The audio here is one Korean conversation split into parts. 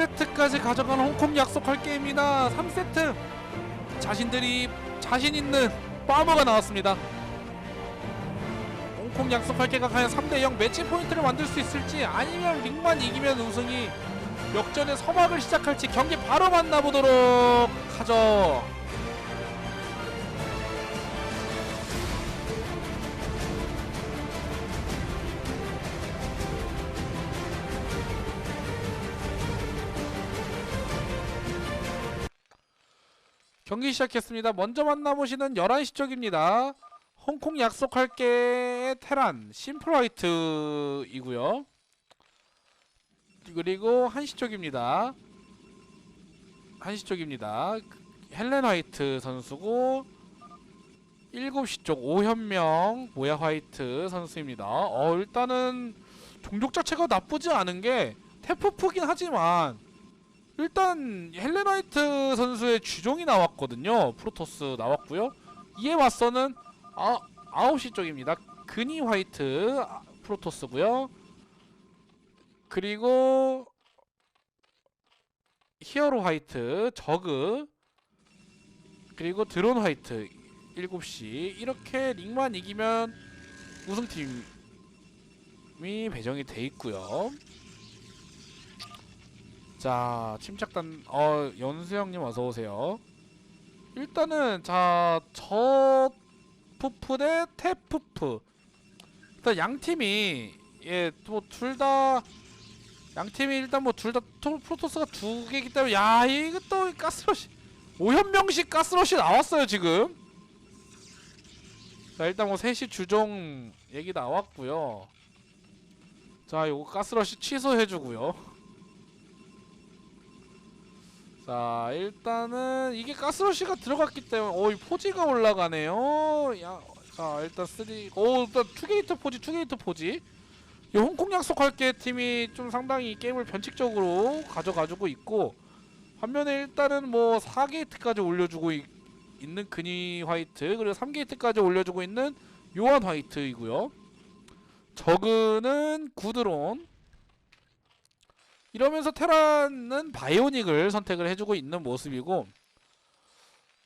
3세트까지 가져가는 홍콩 약속할 게임이나 3세트 자신들이 자신 있는 빠머가 나왔습니다. 홍콩 약속할 게가 과연 3대0 매치 포인트를 만들 수 있을지 아니면 링만 이기면 우승이 역전의 서막을 시작할지 경기 바로 만나보도록 하죠. 경기 시작했습니다. 먼저 만나보시는 11시 쪽입니다. 홍콩 약속할게 테란 심플화이트이고요. 그리고 1시 쪽입니다. 1시 쪽입니다. 헬렌 화이트 선수고 7시 쪽 오현명 모야 화이트 선수입니다. 어 일단은 종족 자체가 나쁘지 않은 게 테프프긴 하지만 일단 헬렌 화이트 선수의 주종이 나왔거든요. 프로토스 나왔고요. 이에 맞서는 아, 9시 쪽입니다. 근이 화이트 아, 프로토스고요. 그리고 히어로 화이트 저그 그리고 드론 화이트 7시 이렇게 링만 이기면 우승팀이 배정이 돼 있고요. 자 침착단 어 연수형님 어서 오세요. 일단은 자저 푸프 대 태푸프 일단 양 팀이 예뭐 둘 다 양 팀이 일단 뭐 둘 다 프로토스가 두 개이기 때문에 야 이거 또 가스러시 오현명식 가스러시 나왔어요 지금. 자 일단 뭐 셋이 주종 얘기 나왔고요. 자 요거 가스러시 취소해주고요 자 일단은 이게 가스러시가 들어갔기 때문에 어이 포지가 올라가네요. 야, 자 일단 3오 일단 투게이트 포지 투게이트 포지. 이 홍콩 약속할게 팀이 좀 상당히 게임을 변칙적으로 가져가지고 있고 반면에 일단은 뭐 4게이트까지 올려주고 있, 있는 근이 화이트 그리고 3게이트까지 올려주고 있는 요한 화이트이고요. 저그는 구드론 이러면서 테란은 바이오닉을 선택을 해주고 있는 모습이고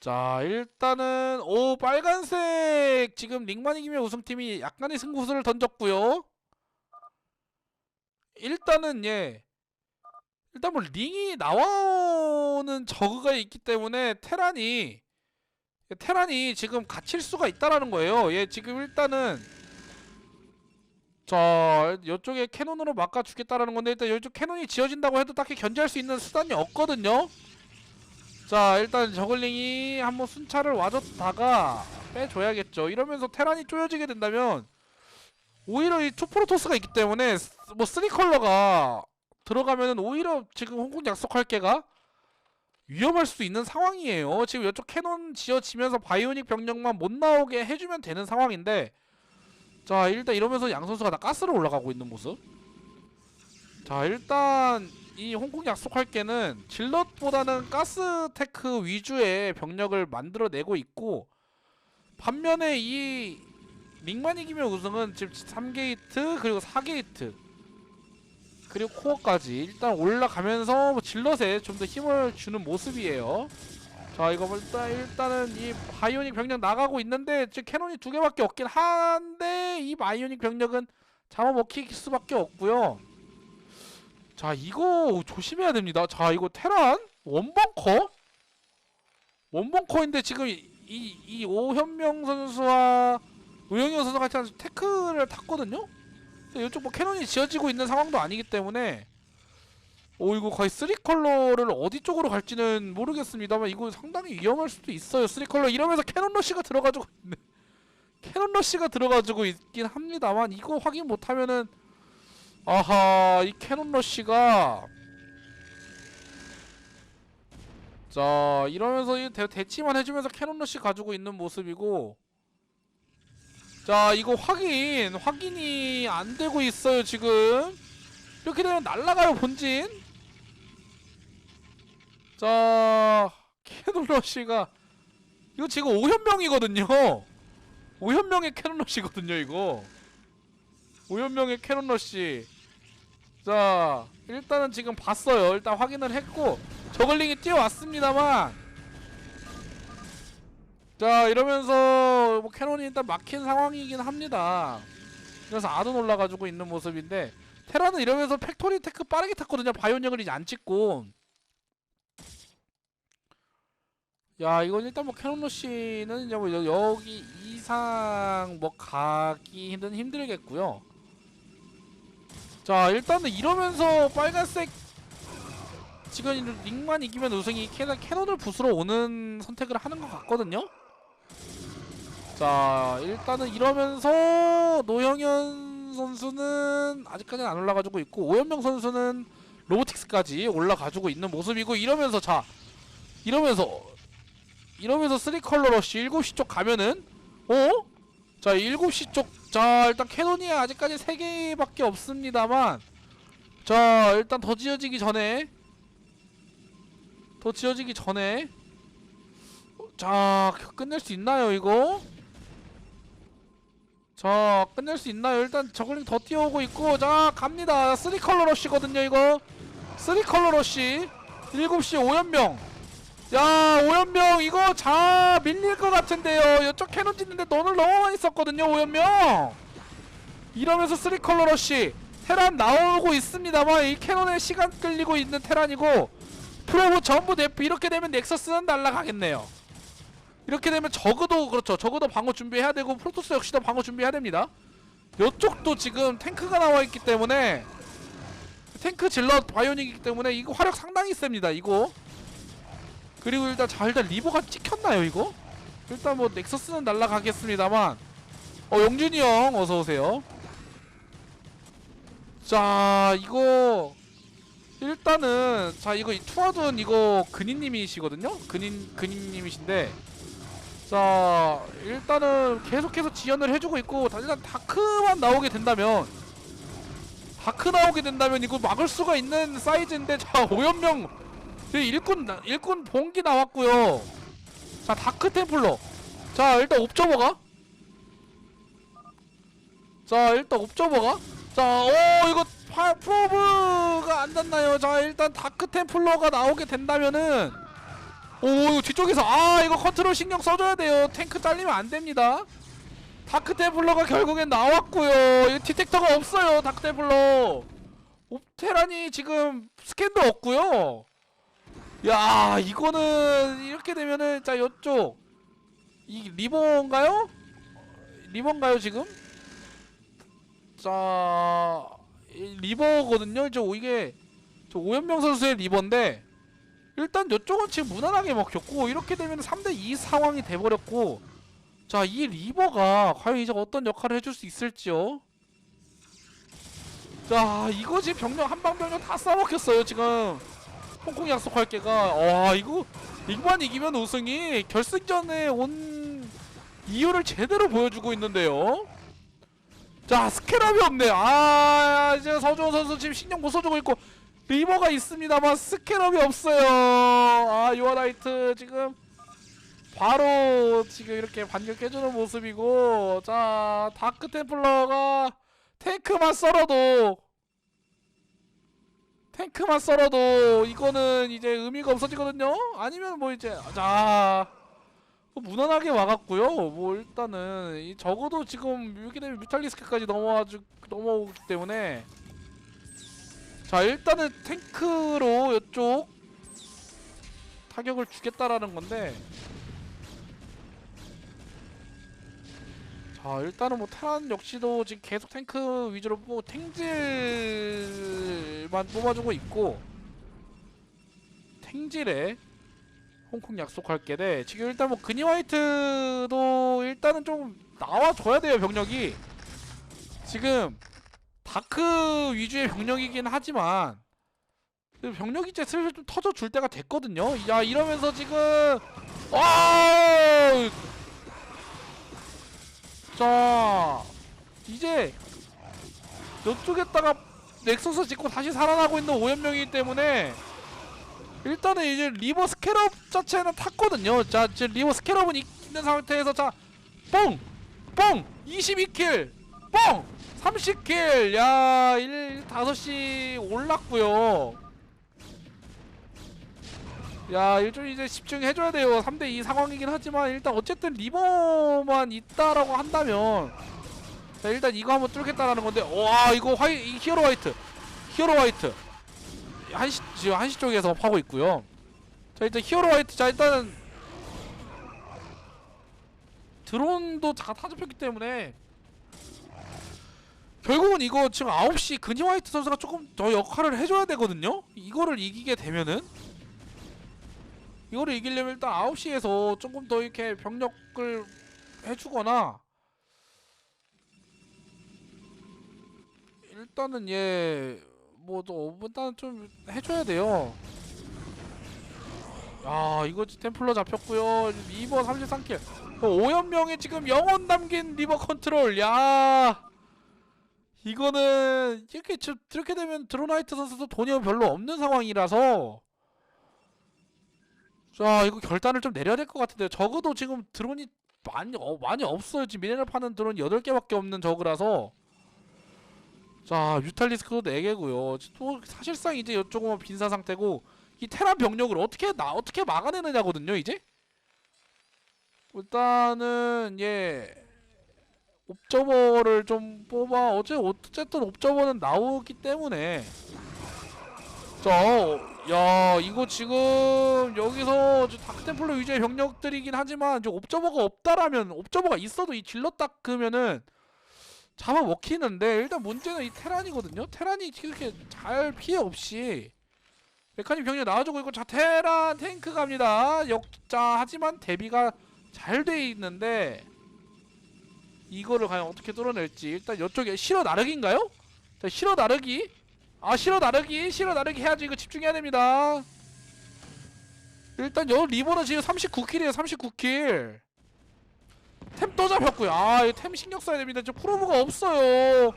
자 일단은 오 빨간색! 지금 링만 이기면 우승팀이 약간의 승부수를 던졌고요. 일단은 예. 일단 뭐 링이 나오는 저그가 있기 때문에 테란이 테란이 지금 갇힐 수가 있다라는 거예요. 예 지금 일단은 자 이쪽에 캐논으로 막아주겠다라는 건데 일단 이쪽 캐논이 지어진다고 해도 딱히 견제할 수 있는 수단이 없거든요. 자 일단 저글링이 한번 순찰을 와줬다가 빼줘야겠죠. 이러면서 테란이 쪼여지게 된다면 오히려 이 투프로토스가 있기 때문에 스- 뭐 쓰리 컬러가 들어가면은 오히려 지금 홍콩 약속할 게가 위험할 수 있는 상황이에요. 지금 이쪽 캐논 지어지면서 바이오닉 병력만 못 나오게 해주면 되는 상황인데 자 일단 이러면서 양 선수가 다 가스로 올라가고 있는 모습. 자 일단 이 홍콩 약속할 게는 질럿보다는 가스 테크 위주의 병력을 만들어내고 있고 반면에 이 링만 이기면 우승은 지금 3게이트 그리고 4게이트 그리고 코어까지 일단 올라가면서 뭐 질럿에 좀 더 힘을 주는 모습이에요. 자 이거 뭐 일단 일단은 이 바이오닉 병력 나가고 있는데 지금 캐논이 두 개밖에 없긴 한데 이 바이오닉 병력은 잡아먹힐 수밖에 없고요. 자 이거 조심해야 됩니다. 자 이거 테란 원벙커 원벙커인데 지금 이, 이, 이 오현명 선수와 우영현 선수 같이 한 태클을 탔거든요. 이쪽 뭐 캐논이 지어지고 있는 상황도 아니기 때문에 오 이거 거의 쓰리 컬러를 어디 쪽으로 갈지는 모르겠습니다만 이거 상당히 위험할 수도 있어요. 쓰리 컬러 이러면서 캐논 러시가 들어가지고 있네. 캐논 러시가 들어가지고 있긴 합니다만 이거 확인 못하면은 아하 이 캐논 러시가 자 이러면서 이 대, 대치만 해주면서 캐논 러시 가지고 있는 모습이고 자 이거 확인 확인이 안 되고 있어요 지금 이렇게 되면 날라가요 본진 자 캐논러시가 이거 지금 오현명이거든요. 오현명의 캐논러시거든요 이거. 오현명의 캐논러시. 자 일단은 지금 봤어요. 일단 확인을 했고 저글링이 뛰어왔습니다만. 자 이러면서 뭐 캐논이 일단 막힌 상황이긴 합니다. 그래서 아돈 올라가지고 있는 모습인데 테라는 이러면서 팩토리 테크 빠르게 탔거든요. 바이오닉을 이제 안 찍고 야 이건 일단 뭐 캐논 러시는 이제 뭐 여- 여기 이상 뭐 가기 힘든 힘들겠고요. 자 일단은 이러면서 빨간색 지금 링만 이기면 우승이 캐논, 캐논을 부수러 오는 선택을 하는 것 같거든요. 자 일단은 이러면서 노영현 선수는 아직까지는 안 올라가지고 있고 오현명 선수는 로보틱스까지 올라가지고 있는 모습이고 이러면서 자 이러면서 이러면서 쓰리 컬러 러쉬 7시 쪽 가면은 어? 자 7시 쪽자 일단 캐논이 아직까지 3개밖에 없습니다만 자 일단 더 지어지기 전에 더 지어지기 전에 자 끝낼 수 있나요 이거? 자 끝낼 수 있나요? 일단 저글링 더 뛰어오고 있고 자 갑니다 3 컬러 러쉬거든요 이거 3 컬러 러쉬 7시 오연명 야 오연명 이거 자 밀릴 것 같은데요. 이쪽 캐논 짓는데 돈을 너무 많이 썼거든요 오연명. 이러면서 3 컬러 러쉬. 테란 나오고 있습니다만 이 캐논에 시간 끌리고 있는 테란이고 프로브 전부 대프 이렇게 되면 넥서스는 날라가겠네요. 이렇게 되면 저그도 그렇죠. 저그도 방어 준비해야 되고 프로토스 역시도 방어 준비해야 됩니다. 이쪽도 지금 탱크가 나와 있기 때문에 탱크 질럿 바이오닉이기 때문에 이거 화력 상당히 셉니다 이거 그리고 일단 자 일단 리버가 찍혔나요 이거? 일단 뭐 넥서스는 날라가겠습니다만. 어 영준이 형 어서오세요. 자 이거 일단은 자 이거 이 투하둔 이거 근인님이시거든요? 근인 근인님이신데. 자 일단은 계속해서 지연을 해주고 있고 다- 일단 다크만 나오게 된다면 다크 나오게 된다면 이거 막을 수가 있는 사이즈인데 자 오연명 네, 일꾼 나- 일꾼 봉기 나왔고요. 자 다크 템플러. 자 일단 옵저버가? 자 일단 옵저버가? 자오 이거 파, 프로브가 안 닿나요? 자 일단 다크 템플러가 나오게 된다면은 오 이거 뒤쪽에서 아 이거 컨트롤 신경 써줘야 돼요. 탱크 잘리면 안 됩니다. 다크 템플러가 결국엔 나왔고요. 이거 디텍터가 없어요 다크 템플러. 옵테란이 지금 스캔도 없고요 야 이거는 이렇게 되면은 자 요쪽 이 리본가요? 리본가요 지금? 자이 리버거든요. 저 이게 저 오현명 선수의 리버인데 일단 요쪽은 지금 무난하게 먹혔고 이렇게 되면 3대2 상황이 돼버렸고 자 이 리버가 과연 이제 어떤 역할을 해줄 수 있을지요? 자 이거 지금 병력 한방 병력 다 싸먹혔어요 지금 홍콩 약속할 게가 와 이거 링만 이기면 우승이 결승전에 온 이유를 제대로 보여주고 있는데요. 자 스캐럽이 없네. 아 이제 서주원 선수 지금 신경 못 써주고 있고 리버가 있습니다만 스캐럽이 없어요. 아 유아라이트 지금 바로 지금 이렇게 반격 깨주는 모습이고 자 다크 템플러가 탱크만 썰어도 탱크만 썰어도 이거는 이제 의미가 없어지거든요. 아니면 뭐 이제 자 무난하게 와갔고요. 뭐 일단은 이 적어도 지금 이렇게 되면 뮤탈리스크까지 넘어와주 넘어오기 때문에 자 일단은 탱크로 이쪽 타격을 주겠다라는 건데 자 일단은 뭐 테란 역시도 지금 계속 탱크 위주로 뭐 탱질 만 뽑아주고 있고 탱질에 홍콩 약속할 게돼 지금 일단 뭐 그니 화이트도 일단은 좀 나와줘야 돼요 병력이. 지금 다크 위주의 병력이긴 하지만 그 병력이 이제 슬슬 좀 터져 줄 때가 됐거든요. 야 이러면서 지금 아자 이제 이쪽에다가 넥서스 짓고 다시 살아나고 있는 오연명이기 때문에 일단은 이제 리버 스캐럽 자체는 탔거든요. 자, 지금 리버 스캐럽은 있는 상태에서 자, 뽕! 뽕! 22킬! 뽕! 30킬 야 1, 5시 올랐고요 야 일좀 이제 집중해줘야 돼요 3대2 상황이긴 하지만 일단 어쨌든 리버만 있다라고 한다면 자 일단 이거 한번 뚫겠다라는 건데 와 이거 화이 이 히어로 화이트. 히어로 화이트. 한시 지금 한시 쪽에서 파고 있고요. 자 일단 히어로 화이트 자 일단 드론도 다 타접혔기 때문에 결국은 이거 지금 9시 근이 화이트 선수가 조금 더 역할을 해줘야 되거든요? 이거를 이기게 되면은. 이거를 이기려면 일단 9시에서 조금 더 이렇게 병력을 해주거나 일단은 얘뭐또 일단 좀 해줘야 돼요. 야 이거 템플러 잡혔고요. 리버 33킬. 오연명의 지금 영혼 담긴 리버 컨트롤. 야 이거는 이렇게 저- 이렇게 되면 드로나이트 선수도 돈이 별로 없는 상황이라서 자 이거 결단을 좀 내려야 될 것 같은데요. 적어도 지금 드론이 많이 어, 많이 없어요. 지금 미네랄 파는 드론 8개밖에 없는 저그라서 자 뮤탈리스크도 4개고요. 또 사실상 이제 이쪽은 빈사 상태고 이 테란 병력을 어떻게 나 어떻게 막아내느냐거든요. 이제 일단은 예 옵저버를 좀 뽑아 어째 어쨌든 옵저버는 나오기 때문에 자, 야 이거 지금 여기서 저 다크템플러 위주의 병력들이긴 하지만 이제 옵저버가 없다라면 옵저버가 있어도 이 질러 닦으면은 잡아 먹히는데 일단 문제는 이 테란이거든요. 테란이 이렇게 잘 피해 없이 메카닉 병력 나와주고 있고 자 테란 탱크 갑니다. 역자 하지만 대비가 잘 돼 있는데 이거를 과연 어떻게 뚫어낼지. 일단 이쪽에 실어 나르기인가요? 자 실어 나르기. 아 실어 나르기. 실어 나르기 해야지. 이거 집중해야 됩니다. 일단 여 리버는 지금 39킬이에요. 39킬 템 또 잡혔고요. 아 이거 템 신경 써야 됩니다. 지금 프로브가 없어요.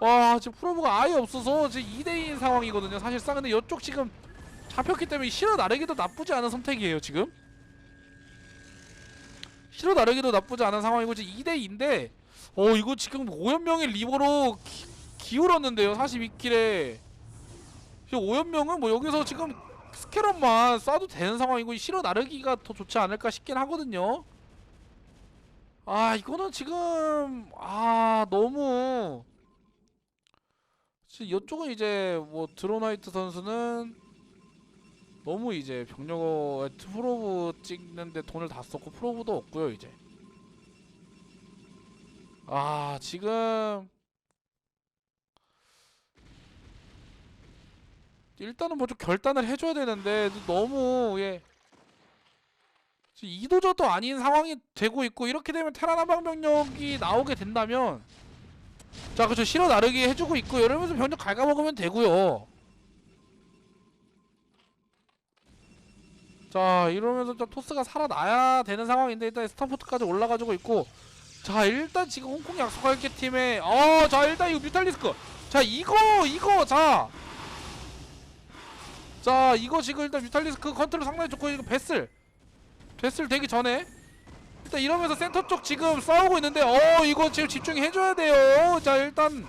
와 지금 프로브가 아예 없어서 지금 2대2인 상황이거든요 사실상 근데 이쪽 지금 잡혔기 때문에 실어 나르기도 나쁘지 않은 선택이에요 지금. 실어 나르기도 나쁘지 않은 상황이고 지금 2대2인데 어 이거 지금 오연명의 리버로 기, 기울었는데요 42킬에. 지금 오연명은 뭐 여기서 지금 스캐럿만 쏴도 되는 상황이고 실어 나르기가 더 좋지 않을까 싶긴 하거든요 아 이거는 지금 아 너무. 이쪽은 이제 뭐 드로나이트 선수는 너무 이제 병력에 프로브 찍는데 돈을 다 썼고 프로브도 없고요 이제. 아 지금. 일단은 뭐 좀 결단을 해줘야 되는데 너무 예 이도저도 아닌 상황이 되고 있고 이렇게 되면 테란 한방 병력이 나오게 된다면 자 그쵸 실어 나르기 해주고 있고 이러면서 병력 갉아먹으면 되고요. 자 이러면서 좀 토스가 살아나야 되는 상황인데 일단 스타포트까지 올라가지고 있고 자 일단 지금 홍콩 약속할게 팀에 어자 일단 이거 뮤탈리스크. 자 이거 이거 자. 자 이거 지금 일단 뮤탈리스크 컨트롤 상당히 좋고 이거 베슬 베슬 되기 전에. 일단 이러면서 센터 쪽 지금 싸우고 있는데 어 이거 지금 집중해줘야 돼요. 자 일단.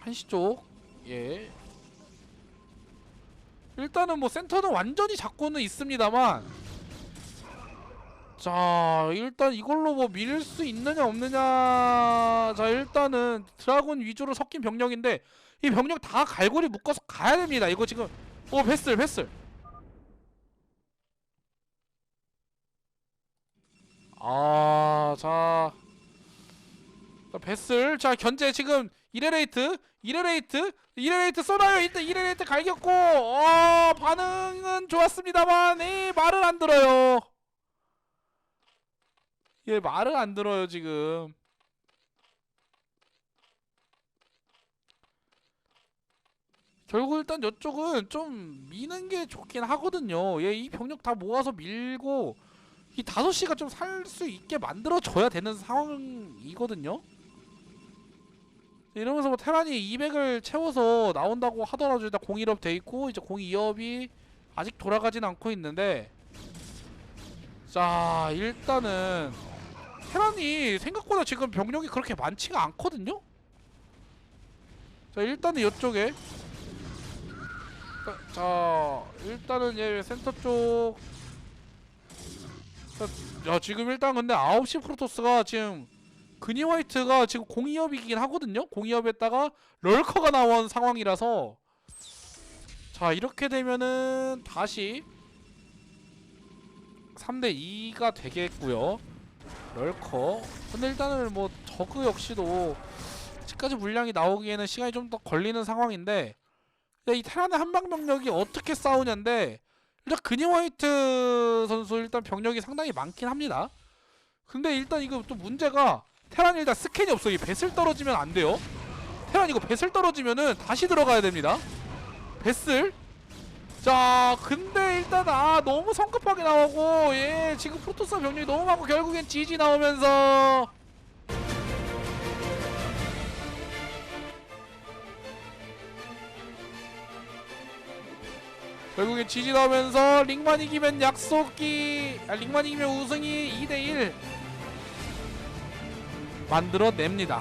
한시 쪽예. 일단은 뭐 센터는 완전히 잡고는 있습니다만. 자 일단 이걸로 뭐 밀 수 있느냐 없느냐. 자 일단은 드라군 위주로 섞인 병력인데 이 병력 다 갈고리 묶어서 가야 됩니다. 이거 지금. 오 베슬 베슬 아 자. 자, 베슬. 자 견제 지금 이레레이트 이레레이트 이레레이트 쏘나요? 일단 이레레이트 갈겼고 어 반응은 좋았습니다만 이 말을 안 들어요. 얘 말을 안 들어요 지금. 결국 일단 이쪽은 좀 미는 게 좋긴 하거든요. 얘 이 병력 다 모아서 밀고 이 5시가 좀 살 수 있게 만들어줘야 되는 상황이거든요 이러면서 뭐 테란이 200을 채워서 나온다고 하더라도 일단 01업 돼 있고 이제 02업이 아직 돌아가진 않고 있는데 자 일단은 테란이 생각보다 지금 병력이 그렇게 많지가 않거든요. 자 일단은 이쪽에 자, 자 일단은 얘 센터 쪽. 자, 야 지금 일단 근데 9시 프로토스가 지금 그니 화이트가 지금 공이업이긴 하거든요. 공이업에다가 럴커가 나온 상황이라서 자 이렇게 되면은 다시 3대 2가 되겠고요. 럴커. 근데 일단은 뭐 저그 역시도 아직까지 물량이 나오기에는 시간이 좀 더 걸리는 상황인데 이 테란의 한방 병력이 어떻게 싸우냐인데 일단 그니 화이트 선수 일단 병력이 상당히 많긴 합니다. 근데 일단 이거 또 문제가 테란이 일단 스캔이 없어. 이 배슬 떨어지면 안 돼요. 테란 이거 배슬 떨어지면은 다시 들어가야 됩니다. 배슬. 자, 근데 일단 아 너무 성급하게 나오고 예 지금 프로토스 병력이 너무 많고 결국엔 GG 나오면서 결국엔 GG 나오면서 링만 이기면 약속이 아, 링만 이기면 우승이 2대1 만들어냅니다.